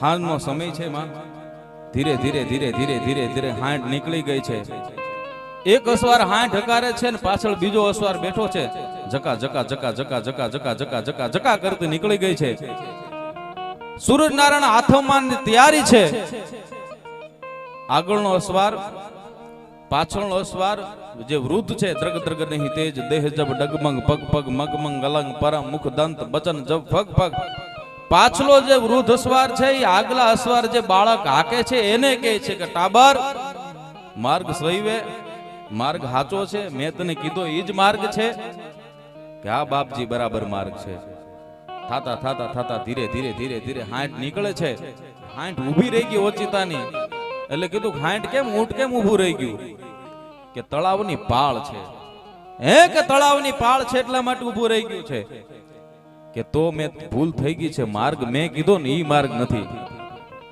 હાલનો સમય છે, માં. ધીરે ધીરે ધીરે ધીરે ધીરે ધીરે હાંઠ નીકળી ગઈ છે. એક અસવાર હાંઠ હકારે છે ને પાછળ બીજો અસવાર બેઠો છે. જકા જકા જકા જકા જકા જકા જકા જકા જકા કરતી નીકળી ગઈ છે. સૂરજનારાયણ હાથમાં તૈયારી છે. આગળનો અસવાર, પાછળનો અસવાર, જે વૃદ્ધ છે, દ્રગ દ્રગ નહીં, તેજ, દેહ જબ ડગમગ, પગ પગ, મગમંગ, અલંગ, પરમ, મુખ, દંત, બચન, જબ, ફગ પગ પાછલો જે વૃદ્ધ અસવાર છે એ આગલા અસવાર જે બાળક હાકે છે, એને કહે છે કે, ટાબર, માર્ગ સહીવે, માર્ગ હાચો છે, મેં તને કીધો એ જ માર્ગ છે. કે આ બાપજી બરાબર માર્ગ છે. થાતા થાતા થાતા ધીરે ધીરે ધીરે ધીરે હાંઠ નીકળે છે. હાંઠ ઊભી રહી ગઈ ઓચિતાની. એટલે કીધું હાંઠ કેમ ઊંટ કેમ ઊભું રહી ગયું? કે તળાવની પાળ છે. હે, કે તળાવની પાળ છે એટલા માટે ઊભું રહી ગયું છે? કે તો મેં ભૂલ થઈ ગઈ છે માર્ગ મેં કીધો ને એ માર્ગ નથી.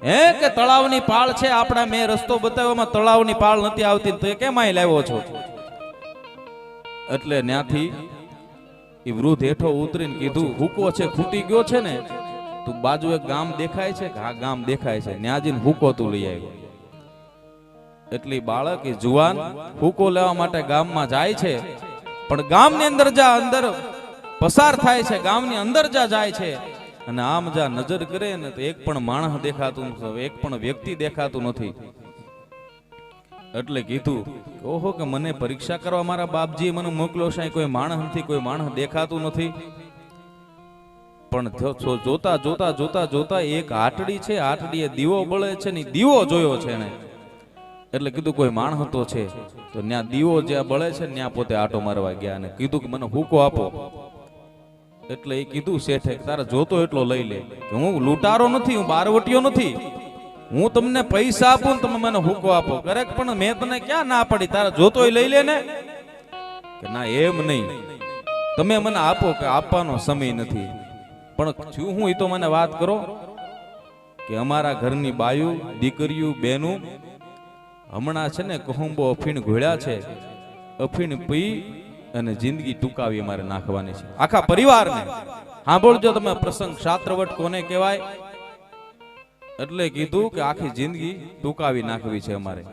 હે કે તળાવની પાળ છે આપણા મેં રસ્તો બતાવ્યોમાં તળાવની પાળ નથી આવતી તો કેમ અહીં લાવ્યો છો? એટલે ત્યાંથી એ વૃદ્ધ હેઠો ઉતરીને કીધું, હુકો છે, ખૂટી ગયો છે ને, તું બાજુ એક ગામ દેખાય છે હા ગામ દેખાય છે? ત્યાં જઈને હુકો તું લઈ આવ્યો. એટલે બાળક એ જુવાન, હુકો લેવા માટે ગામમાં જાય છે, પણ ગામની અંદર જા, અંદર પસાર થાય છે, ગામની અંદર જા જાય છે. અને આમ જા નજર કરે ને તો એક પણ માણસ દેખાતું નથી એક પણ વ્યક્તિ દેખાતું નથી. એટલે કીધું ઓહો, કે મને પરીક્ષા કરવા મારા બાપજીએ મને મોકલો છે કોઈ માણસ નથી કોઈ માણસ દેખાતું નથી. પણ જોતા જોતા જોતા જોતા એક આટડી છે, આટડીએ દીવો બળે છે ને દીવો જોયો છે ને એટલે કીધું, કોઈ માણસ તો છે. તો ત્યાં દીવો જ્યાં બળે છે ત્યાં પોતે આટો મારવા ગયા અને કીધું કે, મને હુકો આપો. એટલે એ કીધું શેઠે તારે જોતો એટલો લઈ લે. હું લૂંટારો નથી, હું બારવટીયો નથી. હું તમને પૈસા આપું તમે મને હુકો આપો. કરેક્ટ પણ મેં તને ક્યાં ના પડી? તારે જોતો લઈ લે ને? કે ના, એમ નહીં. તમે મને આપો કે આપવાનો સમય નથી. પણ છું હું એ તો મને વાત કરો? કે અમારા ઘરની બાયુ દીકરીઓ બેનું હમણાં છે ને કહુંબો અફીણ ઘોળ્યા છે. અફીણ પી અને જિંદગી ટૂંકાવી અમારે નાખવાની છે. આખા પરિવારને. સાંભળજો તમે પ્રસંગ, શાસ્ત્રવટ કોને કહેવાય? એટલે કીધું કે આખી જિંદગી ટૂંકાવી નાખવી છે અમારે.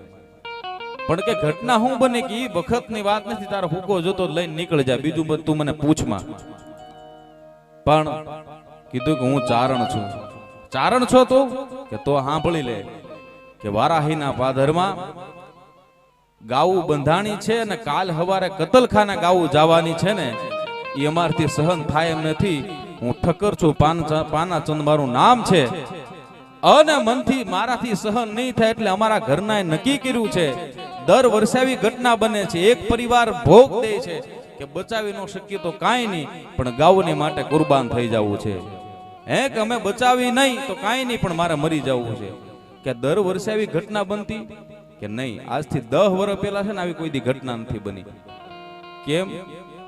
પણ કે ઘટના શું બને કે ઈ વખતની વાત નથી, તારો હુકો જોતો લઈને નીકળી જાય બીજું બધું તું મને પૂછમાં. પણ કીધું કે હું ચારણ છું. ચારણ છો તું? કે તો સાંભળી લે કે વારાહીના પાદરમાં ગાવું બંધાણી છે અને કાલ હવારે કતલખાના ગાવું જવાની છે ને એ અમારથી સહન થાય એમ નથી. હું ઠક્કર છું પાના ચંદ મારું નામ છે. અને મનથી મારાથી સહન નહીં થાય એટલે અમારા ઘરના નક્કી કર્યું છે. દર વર્ષે આવી ઘટના બને છે. એક પરિવાર ભોગ દે છે કે બચાવી ન શકીએ તો કાંઈ નહીં પણ ગાવની માટે કુરબાન થઈ જવું છે. હે કે અમે બચાવી નહીં તો કાંઈ નહીં પણ મારે મરી જવું છે. કે દર વર્ષે આવી ઘટના બનતી? કે નહીં, આજથી દહ વર્ષ પહેલા છે ને આવી કોઈ ઘટના નથી બની. કેમ?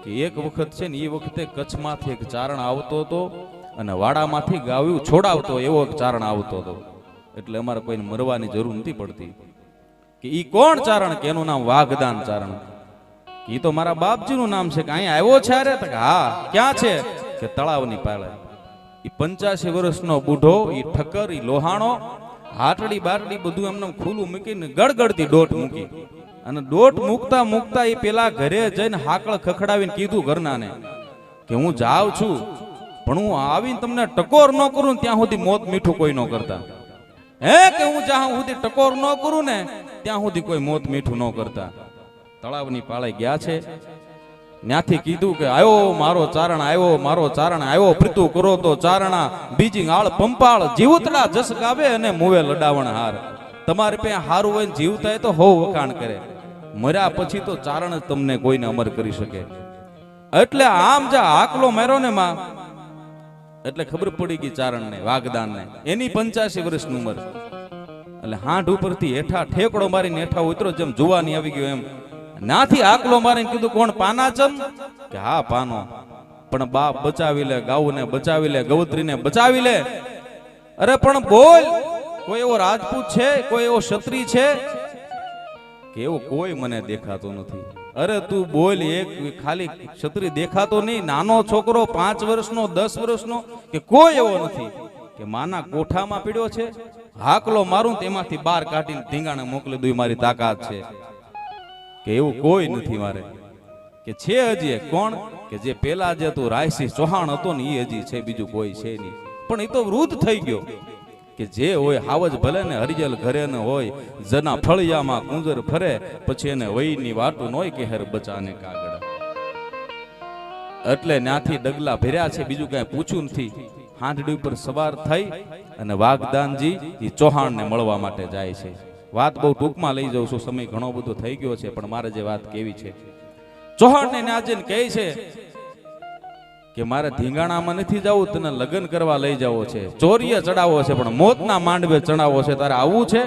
કે એક વખત છે ને એ વખતે કચ્છમાંથી એક ચારણ આવતો હતો અને વાડામાંથી ગાવ્યું છોડાવતો એવો એક ચારણ આવતો હતો. એટલે અમારે કોઈને મરવાની જરૂર નથી પડતી. કે ઈ કોણ ચારણ? કે એનું નામ વાઘદાન ચારણ. ઈ તો મારા બાપજીનું નામ છે કે અહીંયા આવ્યો છે અરે? હા, ક્યાં છે? કે તળાવની પાળે. ઈ પંચ્યાસી વર્ષનો બુઢો, ઈ ઠક્કર, ઈ લોહાણો હાટડી બાટડી બધું એમને ખુલ્લું મૂકીને ગડગડતી દોટ મૂકી. અને દોટ મૂકતા મૂકતા એ પેલા ઘરે જઈને હાકળ ખખડાવીને કીધું ઘરનાને કે હું જાઉં છું, પણ હું આવીને તમને ટકોર ન કરું ત્યાં સુધી મોત મીઠું કોઈ ન કરતા. હે કે હું જ્યાં સુધી ટકોર ન કરું ને, ત્યાં સુધી કોઈ મોત મીઠું ન કરતા. તળાવની પાળે ગયા છે ત્યાંથી કીધું કે આવ્યો મારો ચારણ આવ્યો મારો ચારણ આવ્યો પ્રીતુ કરો તો ચારણા, બીજી આળ પંપાળ, જીવતડા જસ ગાવે અને મુવે લડાવણ હાર. તમારે ત્યાં હારું હોય જીવતા તો હો વખાણ કરે. મર્યા પછી તો ચારણ જ તમને કોઈને અમર કરી શકે. એટલે આમ જે આકલો મેરો ને માં, એટલે ખબર પડી ગઈ ચારણને વાઘદાનને એની પંચ્યાસી વર્ષની ઉંમર. એટલે હાંઢ ઉપરથી હેઠા ઠેકડો મારીને હેઠા ઉતરો જેમ જોવાની આવી ગયો એમ. નાથી આકલો મારીને કીધું, કોણ પાનાચંદ કે, હા, પાનો. પણ બાપ બચાવી લે, ગાઉને બચાવી લે, ગૌત્રીને બચાવી લે. અરે, પણ બોલ, કોઈ એવો રાજપૂત છે, કોઈ એવો ક્ષત્રિય છે? કે, એવો કોઈ મને દેખાતો નથી. અરે, તું બોલ, એક ખાલી ક્ષત્રિય દેખાતો નહીં, નાનો છોકરો, પાંચ વર્ષનો, દસ વર્ષનો, કે કોઈ એવો નથી? કે, માના કોઠામાં પીડ્યો છે? હાકલો મારું તેમાંથી બાર કાઢીને ધીંગાણે મોકલી દઉં, મારી તાકાત છે. કે એવું કોઈ નથી મારે. કે છે હજી કોણ? કે જે પેલા જે તું રાયસી ચૌહાણ હતો ને એ હજી છે, બીજું કોઈ છે નહીં. પણ એ તો વૃદ્ધ થઈ ગયો. કે જે હોય હાવજ ભલે ને હરિજલ ઘરે ને હોય, જના ફળિયામાં કુંજર ફરે, પછી એને વહીની ન હોય કે હર બચાને કાગળ. એટલે ત્યાંથી ડગલા ભર્યા છે, બીજું કઈ પૂછ્યું નથી. હાંડડી ઉપર સવાર થઈ અને વાઘદાનજી એ ચૌહાણને મળવા માટે જાય છે. વાત બહુ ટૂંકમાં લઈ જાઉં છું સમય ઘણો બધો થઈ ગયો છે પણ મારે જે વાત કેવી છે. ચૌહાણને ત્યાં કહે છે કે મારે ધીંગાણામાં નથી જવું તને લગ્ન કરવા લઈ જવો છે. ચોરીએ ચડાવવો છે પણ મોતના માંડવે ચડાવવો છે તારે આવું છે?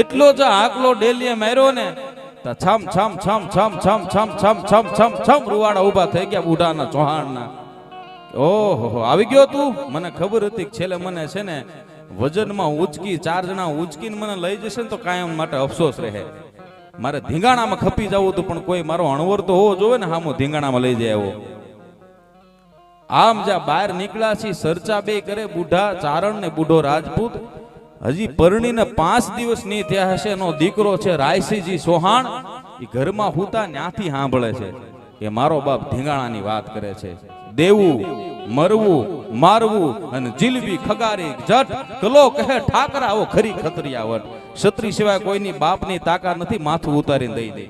એટલો જ આકલો ડેલીએ માર્યો ને છમ છમ છમ છમ છમ છમ છમ છમ છમ છમ રૂવાડા ઊભા થઈ ગયા બુઢાના ચૌહાણના. ઓહો આવી ગયો તું? મને ખબર હતી છેલ્લે મને છે ને વજનમાં ઉચકી ચાર જણા ઉચકીને મને લઈ જશે ને તો કાયમ માટે અફસોસ રહે. મારે ધીંગાણામાં ખપી જવું હતું, પણ કોઈ મારો અણવર તો હોવો જોવે ને, હામો ધીંગાણામાં લઈ જાય એવો. આમ જ્યાં બહાર નીકળ્યા છે સરચા બે કરે, બુઢા ચારણ ને બુઢો રાજપૂત. હજી પરણીને પાંચ દિવસ નહીં થયા હશે, એનો દીકરો છે રાયસીજી સોહાણ. એ ઘરમાં હુતા ન્યાથી સાંભળે છે કે મારો બાપ ધીંગાણાની વાત કરે છે. દેવું, મરવું, મારવું અને જીલવી ખગારી જટ. કલો કહે ઠાકરા આવો ખરી ખતરિયાવટ ક્ષત્રિય સિવાય કોઈની બાપની તાકાત નથી, માથું ઉતારીને દઈ દે.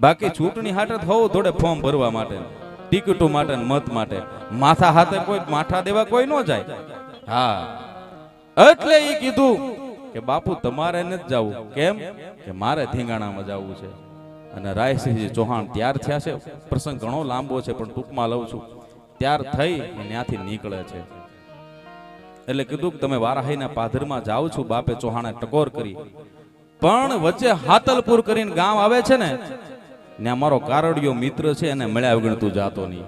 બાકી ચૂંટણી હાટે થવું થોડે ફોર્મ ભરવા માટે, ટિકિટો માટે ને મત માટે. માથા હાથે કોઈ માથા દેવા કોઈ ન જાય. હા. એટલે એ કીધું કે, બાપુ, તમારે નથી જવું. કેમ? કે મારે ધીંગાણામાં જવું છે. અને રાયસિંહજી ચૌહાણ તૈયાર થયા છે. પ્રસંગ ઘણો લાંબો છે, પણ ટૂંકમાં લઉં છું. ત્યાર થઈ ત્યાંથી નીકળે છે. એટલે કીધું કે તમે વારાહીના પાધરમાં જાઓ છો, બાપે ચૌહાણે ટકોર કરી. પણ વચ્ચે હાતલપુર કરીને ગામ આવે છે ને ને અમારો કારડિયો મિત્ર છે, એને મળ્યા વગર જાતો નહીં.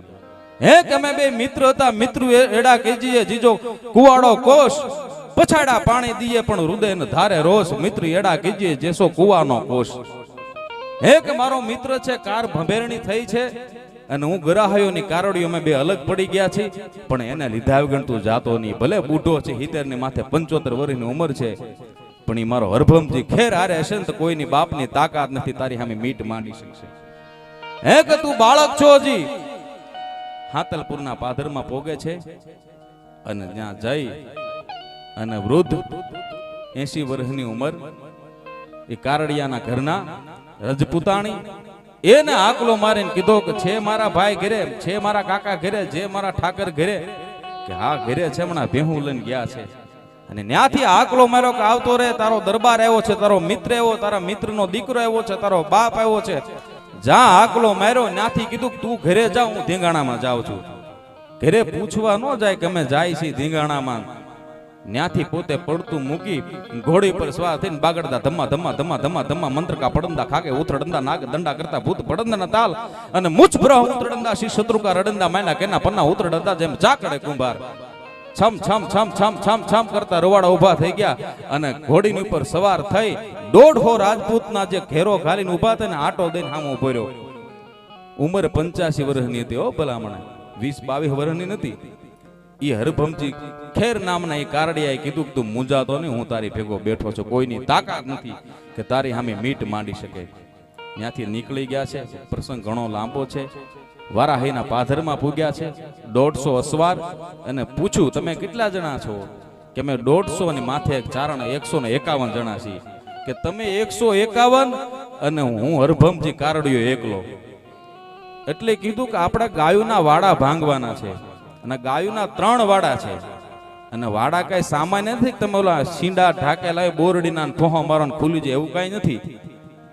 હે તમે બે મિત્ર હતા, મિત્ર એડા કહેજીએ જીજો, કુવાડો કોષ, પછાડા પાણી દીએ, પણ હૃદય ધારે રોષ, મિત્ર એડા કહેજીએ જેસો કુવાનો કોષ. હે કે મારો મિત્ર છે, કાર ભંભેરણી થઈ છે અને હું ગરાહયોની કારડીઓ અમે બે અલગ પડી ગયા છે, પણ એને લીધા ગણતું જાતો નહીં. ભલે બૂઢો છે હિતેર માથે પંચોતેર વર્ષની ઉંમર છે, પણ એ મારો હરભમજી ખેર હારે હશે ને તો કોઈની બાપની તાકાત નથી, તારી સામે મીટ માંડી શકશે. હે કે તું બાળક છો હજી? હાતલપુરના પાદરમાં પોગે છે અને ત્યાં જઈ અને વૃદ્ધ એસી વર્ષની ઉંમર, એ કારડિયાના ઘરના રજપૂતાણી એને આકલો મારીને કીધો કે છે મારા ભાઈ ઘરે, છે મારા કાકા ઘરે, જે મારા ઠાકર ઘરે, કે હા ઘરે છે હમણાં ભેહું લઈને ગયા છે. અને ત્યાંથી આકલો માર્યો કે આવતો રે તારો દરબાર આવ્યો છે, તારો મિત્ર આવ્યો, તારા મિત્રનો દીકરો આવ્યો છે, તારો બાપ આવ્યો છે. જ્યાં આકલો માર્યો ત્યાંથી કીધું તું ઘરે જા, હું ધીંગાણામાં જાઉં છું. ઘરે પૂછવા ન જાય કે અમે જાય છીએ ધીંગાણામાં. ન્યાથી પોતે પડતું મૂકી ઘોડી પર સ્વાર થઈને બાગડતા ધમ્મા ધમ્મા ધમ્મા ધમ્મા ધમ્મા મંત્રકા પડંદા ખાકે ઉથડંદા નાગ દંડા કરતા ભૂત પડંદા તાલ અને મુછ બ્રહ ઉતરડંદા શ્રી શત્રુકા રડંદા, માયના કેના પન્ના ઉતરડંદા જેમ ચાકડે કુંભાર. છમ છમ છમ છમ છમ છમ કરતા રવાડા ઊભા થઈ ગયા અને ઘોડીની ઉપર સવાર થઈ દોઢો રાજપૂતના જે ઘેરો ઘાલીને ઊભા થઈને આટો દઈને હામો ઊભો રહ્યો. ઉંમર પંચ્યાસી વર્ષની હતી હો ભલામણે. વીસ બાવીસ વર્ષની નથી. એ હરભમજી ખેર નામના એ કારડિયાએ કીધું કે તું મૂંઝાતો નહીં, હું તારી ભેગો બેઠો છું. કોઈની તાકાત નથી કે તારી સામે મીટ માંડી શકે. ત્યાંથી નીકળી ગયા છે. પ્રસંગ ઘણો લાંબો છે. વારાહીના પાધરમાં પૂગ્યા છે. દોઢસો અસવાર. અને પૂછ્યું, તમે કેટલા જણા છો? કે મેં દોઢસો ને માથે એક ચારણ એકસો ને એકાવન જણા છીએ. કે તમે એકસો એકાવન અને હું હરભમજી કારડિયો એકલો. એટલે કીધું કે આપણે ગાયોના વાડા ભાંગવાના છે. અને ગાયોના ત્રણ વાડા છે. અને વાડા કઈ સામાન્ય નથી તમે ઓલા શીંડા ઢાકેલા બોરડીના ફોહો મારો ખુલી જાય એવું કઈ નથી.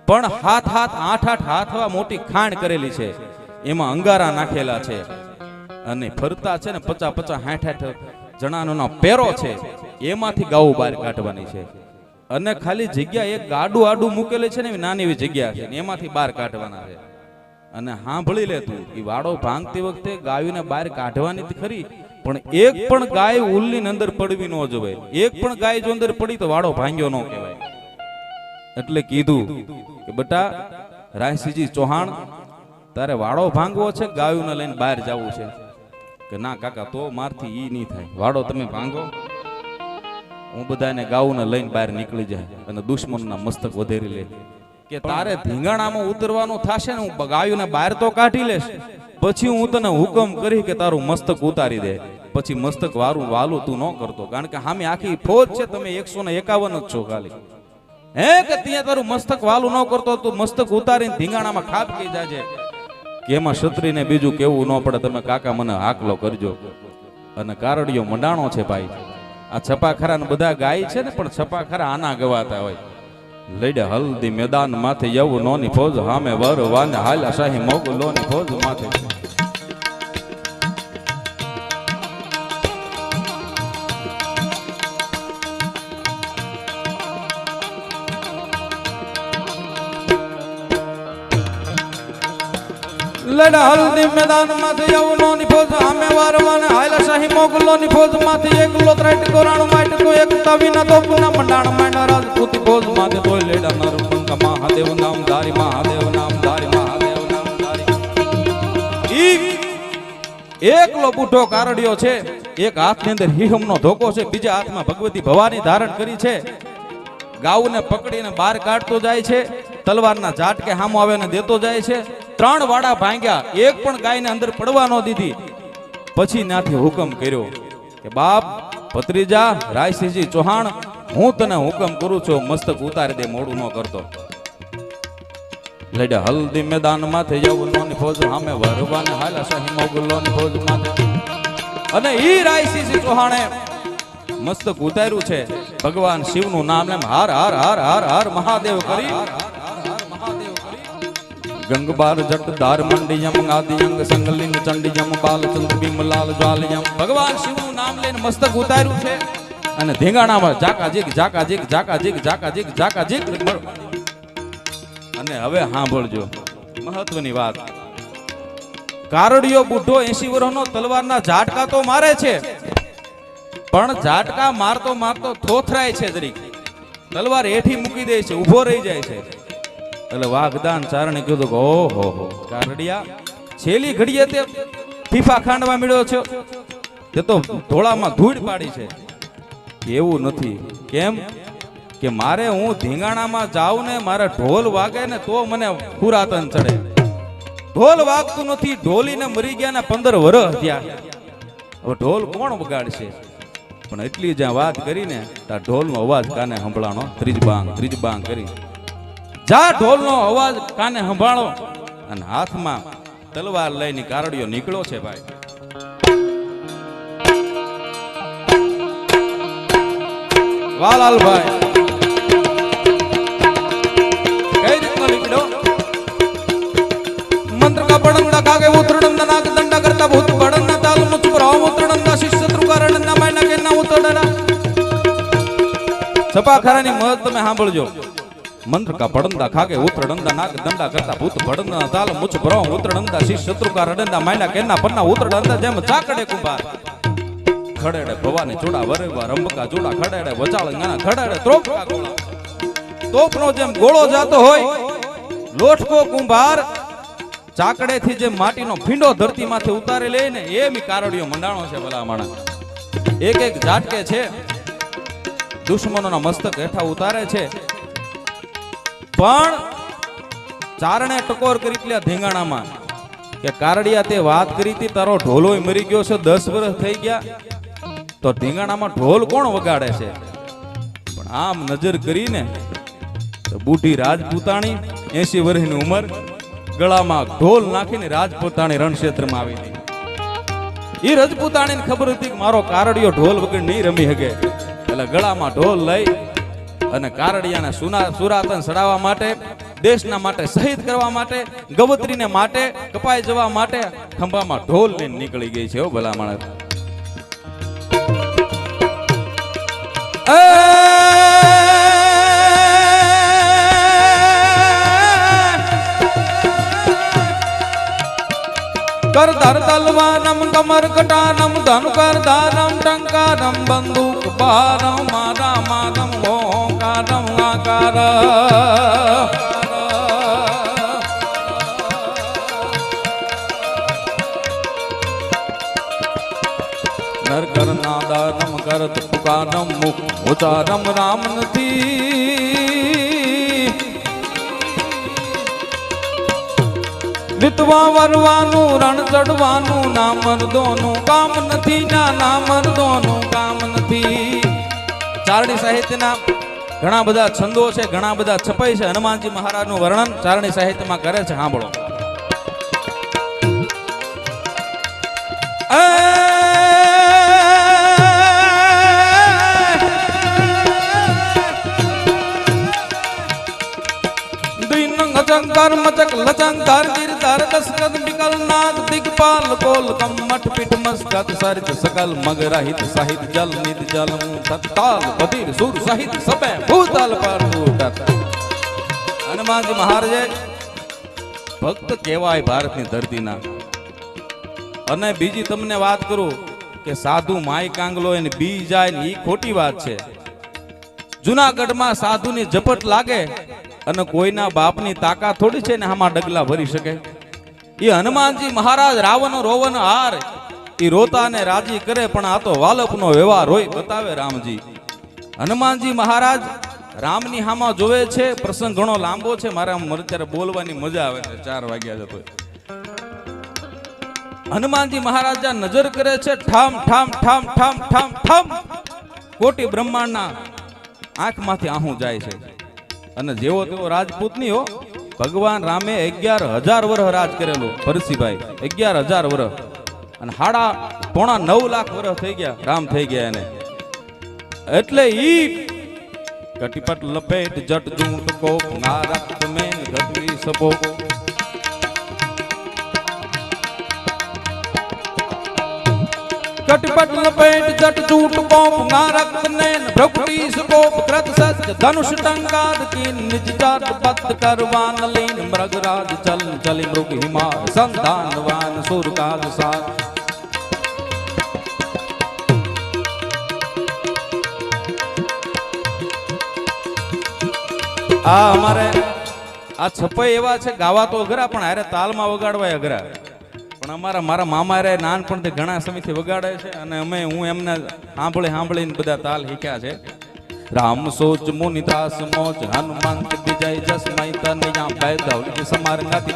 પણ હાથ હાથ, આઠ આઠ હાથવા મોટી ખાણ કરેલી છે. એમાં અંગારા નાખેલા છે. અને ફરતા છે ને પચા પચા હાઠ હાઠ જણાનો પેરો છે. એમાંથી ગાઉ બહાર કાઢવાની છે. અને ખાલી જગ્યા એક ગાડું આડું મૂકેલી છે ને નાની એવી જગ્યા છે એમાંથી બહાર કાઢવાના છે. અને સાંભળી લે તું એ વાડો ભાંગતી વખતે ગાયોને બહાર કાઢવાની ખરી. પણ એક પણ ગાય ઉલની અંદર પડવી ન જોવે. એક પણ ગાય જો અંદર પડી તો વાડો ભાંગ્યો ન કહેવાય. એટલે કીધું કે, બટા રાયસિંહજી ચૌહાણ, તારે વાડો ભાંગવો છે, ગાયોને લઈને બહાર જવું છે. કે, ના, કાકા, તો મારથી ઈ નહીં થાય. વાડો તમે ભાંગો. હું બધાને ગાઉને લઈને બહાર નીકળી જાય અને દુશ્મનના મસ્તક વધેરી લે. કે તારે ધીંગાણામાં ઉતરવાનું થશે ને, હું ગાયોને બહાર તો કાઢી લેશ પછી હું તને હુકમ કરી કે તારું મસ્તક ઉતારી દે. પછી મસ્તક વારું વાલું તું ન કરતો. કારણ કે સામે આખી ફોજ છે, તમે એકસો ને એકાવન જ છો ખાલી. હે કે ત્યાં તારું મસ્તક વાલું ન કરતો તું મસ્તક ઉતારીને ધીંગાણામાં ખાપ કહી જાજે. કે એમાં ક્ષત્રિયને બીજું કેવું ન પડે, તમે કાકા મને હાકલો કરજો. અને કારડિયો મંડાણો છે ભાઈ. આ છપાખરા ને બધા ગાય છે ને, પણ છપાખરા આના ગવાતા હોય. લડે હલ્દી મેદાન માથે યવનોની નોની ફોજ હામે વરવાને હાલા શાહી મોગલોની ફોજ માથે. લડ હલ્દી મેદાનમાંથી યવનોની ફોજ આમે વારવાને હાયલા શાહી મોગલોની ફોજમાંથી એકલો ત્રેટ કોરાણ માટ તો એક તવીના તો પુના મંડાણ મહાદેવ નામ ધારી, મહાદેવ નામ ધારી, મહાદેવ નામ ધારી. એકલો બુઢો કારડિયો છે. એક હાથની અંદર હિહમનો ધોકો છે. બીજા હાથમાં ભગવતી ભવાની ધારણ કરી છે. ગાઉને પકડીને બહાર કાઢતો જાય છે. તલવારના ઝાટકે હામો આવે ને દેતો જાય છે. ત્રણ વાડા ભાંગ્યા, એક પણ ગાયને અંદર પડવા ન દીધી. પછી ત્યાંથી હુકમ કર્યો કે, બાપ, ભત્રીજા, રાયસિંહજી ચૌહાણ, હું તને હુકમ કરું છું, મસ્તક ઉતારી દે, મોડું ન કરતો. લડે હલ્દી મેદાન માથે યવનોની ફોજ સામે વરવાને હાલા શાહી મોગલોની ફોજ માથે. અને ઈ રાયસિંહજી ચૌહાણે મસ્તક ઉતાર્યું છે. ભગવાન શિવનું નામ એમ, હાર હાર હાર હાર હાર, મહાદેવ કરી. ગંગબાર જટ દાર મંડિયમ આદિયંગ સંગલિંગ ચંડિયમ બાલચંદ્ર ભીમલાલ જ્વાલયમ ભગવાન શિવનું નામ લઈને મસ્તક ઉતાર્યું છે. અને ધીંગાણામાં જાકા જીક જાકા જીક જાકા જીક જાકા જીક જાકા જીક અને હવે સાંભળજો, મહત્વની વાત. કારડિયો બુઢો એસી વર્ષનો તલવારના ઝાટકા તો મારે છે. પણ ઝાટકા મારતો મારતો થોથરાય છે જરીક. તલવાર હેઠી મૂકી દે છે, ઊભો રહી જાય છે. એટલે વાઘદાન ચારણે કીધું કે ઓહો, હો કારડિયા છેલ્લી ઘડીએ તે ફીફા ખાંડવા મળ્યો છે. તે તો ધોળામાં ધૂળ પાડી છે. એવું નથી. કેમ? કે મારે હું ધીંગાણામાં જાઉં ને મારે ઢોલ વાગે ને તો મને પુરાતન ચડે. ઢોલ વાગતું નથી. ઢોલીને મરી ગયા ને પંદર વર્ષ થયા. હવે ઢોલ કોણ વગાડશે? પણ એટલી જ્યાં વાત કરીને, ત્યાં ઢોલનો અવાજ કાને સંભળાણો? ત્રીજબાંગ ત્રીજબાંગ કરી. જા ઢોલનો અવાજ કાને સંભાળો. અને હાથમાં તલવાર લઈને કારડિયો નીકળો છે ભાઈ. વાલાલભાઈ કઈ રીતનો નીકળો મંત્ર કા પડંગડા કાગે ઉતરણમ ના નાક દંડા કરતા ભૂત પડંગ ના તાલ મુચ ભરાવ માયના કે ના ઉતરડા મત તમે સાંભળજો. મંત્ર કા પડંદા ખાગે ઉતરડંદા નાગ દંડા કરતા ભૂત ભડંદા તાલ મુચ ભરો ઉતરડંદા શિષ્ય શત્રુ કા રડંદા માયના કેના પન્ના ઉતરડંદા જેમ ચાકડે કુંભાર. ખડેડે ભવાની જોડા વરેવા રંબકા જોડા ખડેડે વચાળ ગાના ખડેડે ત્રોપકા ગોળા. તોપનો જેમ ગોળો જાતો હોય, લોટકો કુંભાર ચાકડેથી જે માટીનો ફીંડો ધરતીમાંથી ઉતારી લે ને, એમ કારડિયો મંડાણો છે ભલા માણસ. એક એક ઝાટકે છે, દુશ્મનોના મસ્તક હેઠા ઉતારે છે પણ ચારણે ટકોર કરી ધીંગાણામાં કે કારડિયા તે વાત કરી હતી, તારો ઢોલોય મરી ગયો છે, દસ વર્ષ થઈ ગયા. તો ધીંગાણામાં ઢોલ કોણ વગાડે છે? પણ આમ નજર કરીને બુઢી રાજપૂતાણી એસી વર્ષની ઉંમર, ગળામાં ઢોલ નાખીને રાજપૂતાણી રણક્ષેત્રમાં આવી હતી. એ રાજપૂતાણીને ખબર હતી કે મારો કારડિયો ઢોલ વગર નહીં રમી શકે. એટલે ગળામાં ઢોલ લઈ અને કારડિયાને સુરાતન સડાવવા માટે, દેશના માટે, શહીદ કરવા માટે, ગવત્રીને માટે, કપાઈ જવા માટે ખંભામાં ઢોલ લઈને નીકળી ગઈ છે હો ભલા માણસ કર ધર તલવાનમ કમર કટાનમ, ધનુકર ધારમ ટંકારમ બંદૂક બારમ મારા મારમ ઓંકારમ નર કર નાદાનમ કરત પુકારમ મુખ ઉચારમ રામ નથી. વિતવા વરવાનું, રણ ચડવાનું ના મર્દોનું કામ નથી. ના ના મર્દોનું કામ નથી. ચારણી સાહિત્યના ઘણા બધા છંદો છે, ઘણા બધા છપાઈ છે. હનુમાનજી મહારાજનું વર્ણન ચારણી સાહિત્યમાં કરે છે. સાંભળો. દિનંગ લચંકાર ગિરધાર દશરથ વિકલ નાગ દિગપાલ કોલ કમ પીઠ સરિત સકલ મગરાહિત સહિત જલ નિત જલ તત્તાલ બધિર સુર સહિત સબે ભૂતલ પર હનુમાનજી મહારાજે ભક્ત કહેવાય ભારતની ધરતીના. અને બીજી તમને વાત કરું કે સાધુ માય કાંગલો એને બી જાય ને એ ખોટી વાત છે. જુનાગઢમાં સાધુની ઝપટ લાગે અને કોઈના બાપની તાકાત થોડી છે ને આમાં ડગલા ભરી શકે. એ હનુમાનજી મહારાજ રાવણ રોવન હાર એ રોતાને રાજી કરે, પણ આ તો વાલપનો વ્યવહાર હોય, બતાવે રામજી. હનુમાનજી મહારાજ રામની હામાં જોવે છે, પ્રસંગ ઘણો લાંબો છે, મારા અત્યારે બોલવાની મજા આવે છે, ચાર વાગ્યા જતો હનુમાનજી મહારાજ નજર કરે છે, ઠામ ઠામ ઠામ ઠામ ઠામ ઠામ, કોટી બ્રહ્માંડના આંખમાંથી આહું જાય છે. અને જેવો તેવો રાજપૂતની હો, ભગવાન રામે અગિયાર હજાર વર્ષ રાજ કરેલું પરસીભાઈ અગિયાર હજાર વર્ષ અને હાડા પોણા નવ લાખ વર્ષ થઈ ગયા, રામ થઈ ગયા એને. એટલે ઈ કટીપટ લપેટ, જટ જૂટ કોપ ના રક્ત મેન ઘટવી સબો કટપટ લપેટ, જટ જૂટ કોપ નારક રક્ત નેન ભ્રગુટી કૃત સજ ધનુષ ટંકાર, કીન નિજ જાત પત કરવાન લીન, મૃગરાજ ચલ ચલી મૃગ હિમાર સંધાનવાન સુરકાલ સાર. આ અમારે આ છપાઈ એવા છે, ગાવા તો અઘરા, પણ હારે તાલમાં વગાડવાય અઘરા. પણ અમારા, મારા મામા રે નાનપણથી ઘણા સમયથી વગાડે છે, અને અમે, હું એમને સાંભળી સાંભળીને બધા તાલ શીખ્યા છે. રામ સોચ મુનિદાસ મોજ, હનુમંત વિજય જસ મૈતન યા વૈદવ સમાર ગતિ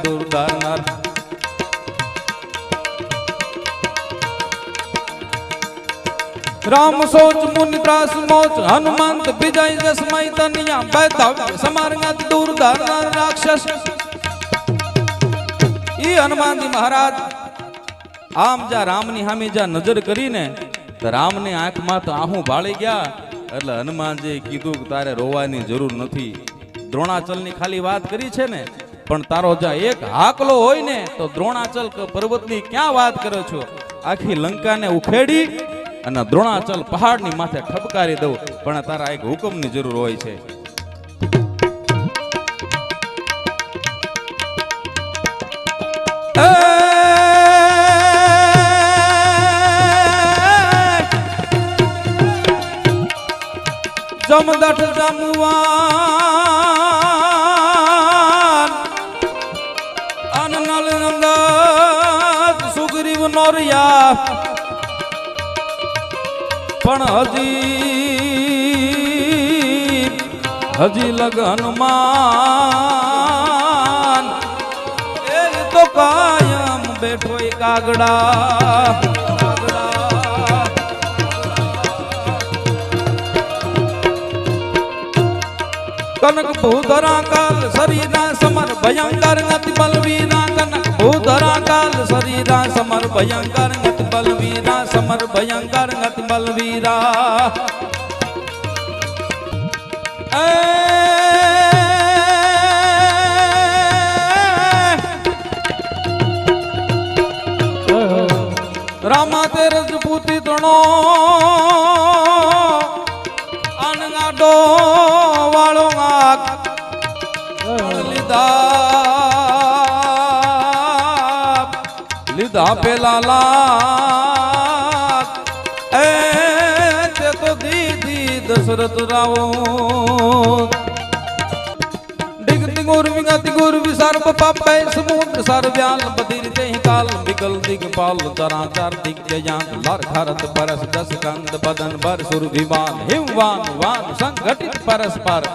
રામ સોચ મુનિદાસ મોચ, હનુમંત, વિજય જસ મૈતન યા વૈદવ સમાર ગતિ દુર્ધર નર રાક્ષસ. ઈ હનુમાનજી મહારાજ, આમ જ્યાં રામની સામે જ્યાં નજર કરીને રામની આંખમાં તો આહું ભાળી ગયા. એટલે હનુમાનજીએ કીધું કે તારે રોવાની જરૂર નથી. દ્રોણાચલની ખાલી વાત કરી છે ને, પણ તારો જ્યાં એક હાકલો હોય ને, તો દ્રોણાચલ પર્વતની ક્યાં વાત કરો છો? આખી લંકાને ઉખેડી અને દ્રોણાચલ પહાડની માથે ઠપકારી દઉં, પણ તારા એક હુકમની જરૂર હોય છે. જમદટ જમવાન હજી લગનમાં એ તો કાયમ બેઠો કાગડા. કનક ભૂધરા કાલ શરીરા સમર ભયંકર ગતિ બલવીરા કનક ભૂધરા કાલ શરીરા સમર ભયંકર ગતિ બલવીરા સમર ભયંકર ગતિ બલવીરા. રજપૂતી તણો અનગાડો વાળો આગ લીધા લીધા પેલા લાગ. એ તે તો દીદી દશરથ રાવો ਗੁਰਗਤ ਗੁਰ ਵਿਸਰਬ ਪਾਪੈ ਸਮੂਦ ਸਰ ਵਿਆਲ ਬਦਿਰ ਤੇ ਕਾਲ ਵਿਕਲ ਦਿਗਪਾਲ ਤਰਾ ਚਾਰ ਦਿਗ ਜਯਾਂ ਲਰ ਖਰਤ ਪਰਸ ਦਸ ਕੰਦ ਬਦਨ ਬਰ, ਸੁਰ ਵਿਵਾਨ ਹਿਮਵਾਨ ਵਾਨ ਸੰਗਠਿਤ ਪਰਸਪਰ।